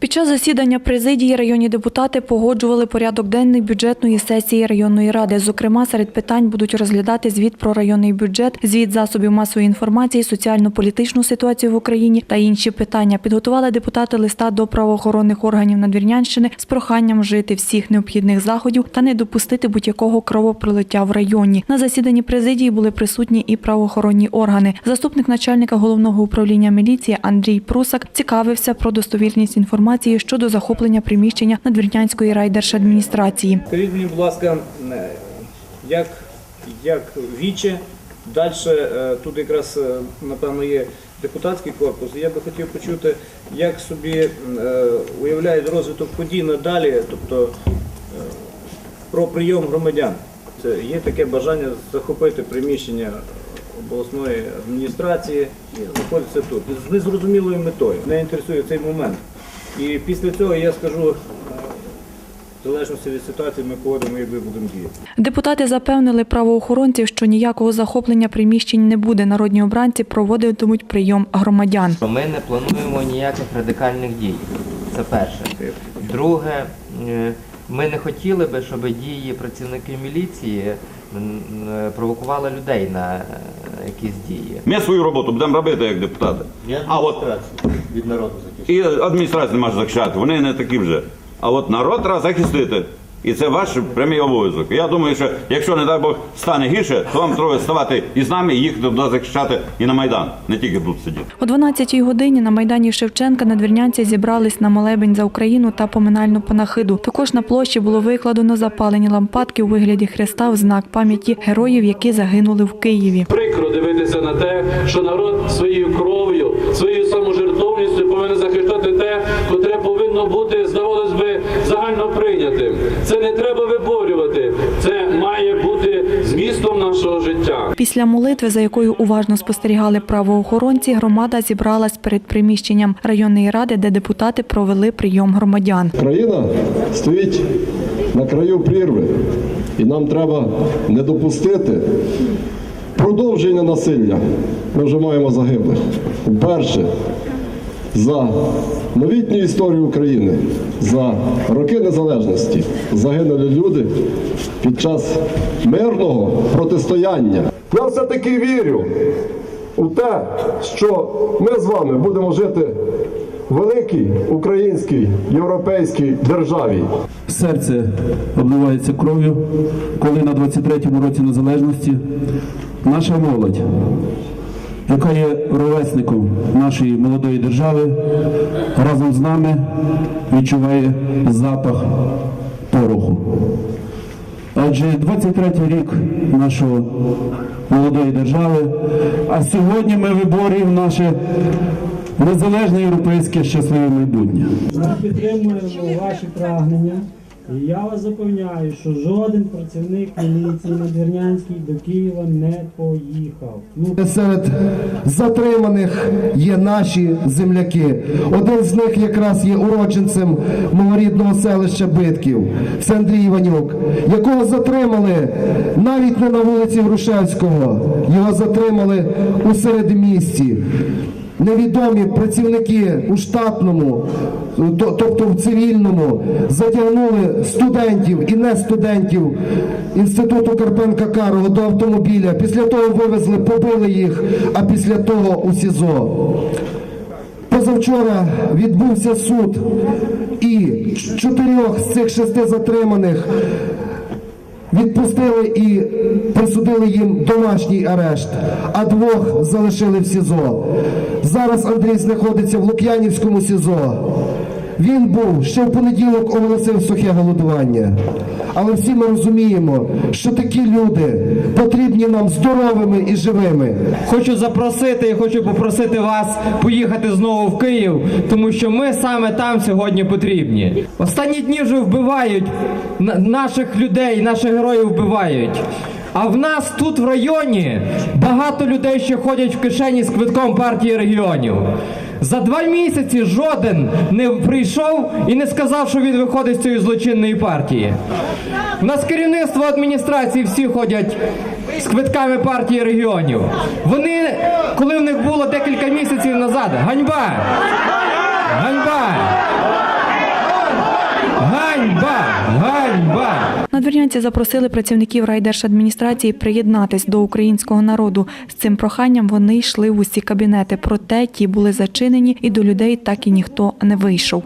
Під час засідання президії районні депутати погоджували порядок денний бюджетної сесії районної ради. Зокрема, серед питань будуть розглядати звіт про районний бюджет, звіт засобів масової інформації, соціально-політичну ситуацію в Україні та інші питання. Підготували депутати листа до правоохоронних органів Надвірнянщини з проханням вжити всіх необхідних заходів та не допустити будь-якого кровопролиття в районі. На засіданні президії були присутні і правоохоронні органи. Заступник начальника головного управління міліції Андрій Прусак цікавився про достовірність інформації щодо захоплення приміщення Надвірнянської райдержадміністрації. Скажіть мені, будь ласка, е, як, як віче, далі тут якраз, е, напевно, є депутатський корпус. Я би хотів почути, як собі е, уявляють розвиток подій надалі, тобто е, про прийом громадян. Це є таке бажання захопити приміщення обласної адміністрації і знаходиться тут. З незрозумілою метою. Мене інтересує цей момент. І після цього я скажу, е, в залежності від ситуації ми поводимо і ми будемо діяти. Депутати запевнили правоохоронців, що ніякого захоплення приміщень не буде. Народні обранці проводитимуть прийом громадян. Ми не плануємо ніяких радикальних дій. Це перше. Друге, е, ми не хотіли би, щоб дії працівників міліції провокували людей на якісь дії. Ми свою роботу будемо робити як депутати. А от від народу захищати. і адміністрація не може захищати, вони не такі вже. А от народ треба захистити. І це ваш прямий обов'язок. Я думаю, що якщо, не дай Бог, стане гірше, то вам треба ставати і з нами, і їхати туди захищати і на Майдан, не тільки тут сидіти. О 12-й годині на майдані Шевченка надвірнянці зібрались на молебень за Україну та поминальну панахиду. Також на площі було викладено запалені лампадки у вигляді хреста в знак пам'яті героїв, які загинули в Києві. Прикро дивитися на те, що народ своєю кров'ю, своєю саможертовністю повинен захищати те, котре повинно бути, здавалось би, загально прийнятим. Це не треба виборювати, це має бути змістом нашого життя. Після молитви, за якою уважно спостерігали правоохоронці, громада зібралась перед приміщенням районної ради, де депутати провели прийом громадян. Країна стоїть на краю прірви, і нам треба не допустити продовження насилля. Ми вже маємо загиблих. Вперше за новітню історію України, за роки незалежності загинули люди під час мирного протистояння. Я все-таки вірю у те, що ми з вами будемо жити в великій українській європейській державі. Серце обливається кров'ю, коли на 23-му році незалежності наша молодь, яка є ровесником нашої молодої держави, разом з нами відчуває запах пороху. Адже 23-й рік нашої молодої держави, а сьогодні ми виборюємо наше незалежне європейське щасливе майбутнє. Ми підтримуємо ваші прагнення. І я вас запевняю, що жоден працівник міліції Надвірнянський до Києва не поїхав. Ну Серед затриманих є наші земляки. Один з них якраз є уродженцем малорідного селища Битків. Це Андрій Іванюк, якого затримали навіть не на вулиці Грушевського, його затримали у середмісті. Невідомі працівники у штатному, тобто в цивільному, затягнули студентів і не студентів інституту Карпенка Карого до автомобіля. Після того вивезли, побили їх, а після того у СІЗО. Позавчора відбувся суд, і чотирьох з цих шести затриманих відпустили і присудили їм домашній арешт, а двох залишили в СІЗО. Зараз Андрій знаходиться в Лук'янівському СІЗО. Він був ще в понеділок оголосив сухе голодування. Але всі ми розуміємо, що такі люди потрібні нам здоровими і живими. Хочу запросити і хочу попросити вас поїхати знову в Київ, тому що ми саме там сьогодні потрібні. Останні дні вже вбивають наших людей, наших героїв вбивають. А в нас тут в районі багато людей, що ходять в кишені з квитком партії регіонів. За два місяці жоден не прийшов і не сказав, що він виходить з цієї злочинної партії. У нас керівництво адміністрації всі ходять з квитками партії регіонів. Вони, коли в них було декілька місяців назад, ганьба! Ганьба! Ганьба! Ганьба! Надвірнянці запросили працівників райдержадміністрації приєднатись до українського народу. З цим проханням вони йшли в усі кабінети, проте ті були зачинені, і до людей так і ніхто не вийшов.